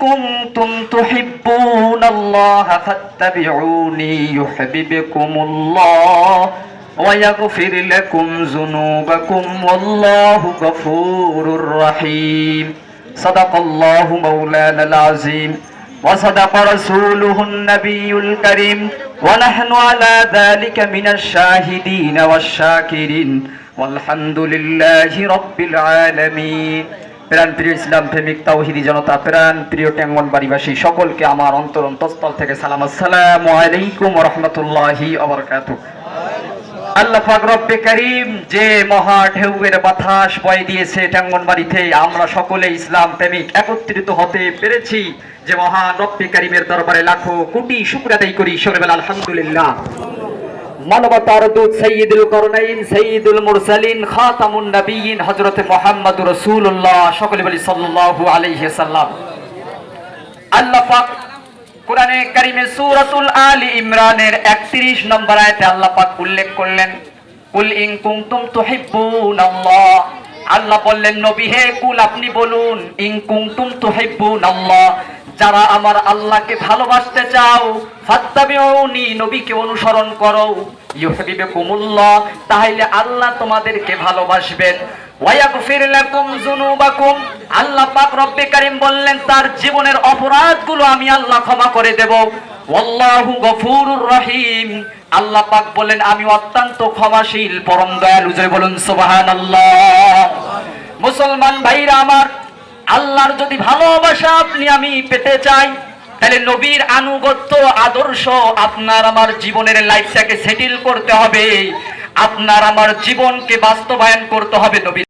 كنتم تحبون الله فاتبعوني يحببكم الله ويغفر لكم ذنوبكم والله غفور رحيم صدق الله مولانا العظيم وصدق رسوله النبي الكريم ونحن على ذلك من الشاهدين والشاكرين والحمد لله رب العالمين প্রাণ প্রিয় ইসলাম প্রেমিক তাওহিদি জনতা প্রাণ প্রিয় ট্যাঙ্গন বাড়িবাসী, সকলকে আমার অন্তর অন্তঃস্থল থেকে সালাম। আসসালামু আলাইকুম রহমতুল্লাহি সকলে ইসলাম একত্রিত হতে পেরেছি যে দরবারে লাখো করি। আলহামদুলিল্লাহ। মানবতার দূত সৈয়দুল করনাইন সৈয়দুল মুরসালিন, খাতামুন নবীন, হযরত মুহাম্মদ রাসূলুল্লাহ, সকলে বলি সাল্লাল্লাহু আলাইহি সাল্লাম। আল্লাহ পাক কোরআনে কারিমে সূরাতুল আলী ইমরানের 31 নম্বর আয়াতে আল্লাহ পাক উল্লেখ করলেন, কুল ইন কুনতুম তুহিব্বুনাল্লাহ। আল্লাহ বললেন, নবী হে, কুল আপনি বলুন, ইন কুনতুম তুহিব্বুনাল্লাহ। যারা আমার আল্লাহকে ভালোবাসতে চাও, ফাত্তাবিউনি, নবীকে অনুসরণ করো। ইউহিব্বুকুমুল্লাহ, তাহলে আল্লাহ তোমাদেরকে ভালোবাসবেন। আল্লাহ পাক রব্বে কারীম বললেন, তার জীবনের অপরাধগুলো আমি আল্লাহ ক্ষমা করে দেব। ওয়াল্লাহু গফুরুর রহিম। আল্লাহ পাক বলেন আমি অত্যন্ত ক্ষমাশীল, পরম দয়ালু। জয় বলুন, সুবহানাল্লাহ। মুসলমান ভাইরা আমার আল্লাহর যদি ভালোবাসা আপনি, আমি পেতে চাই। তাহলে নবীর আনুগত্য, আদর্শ আপনার আমার জীবনের লাইফটাকে সেটেল করতে হবে। আপনার আমার জীবনকে বাস্তবায়ন করতে হবে নবীর।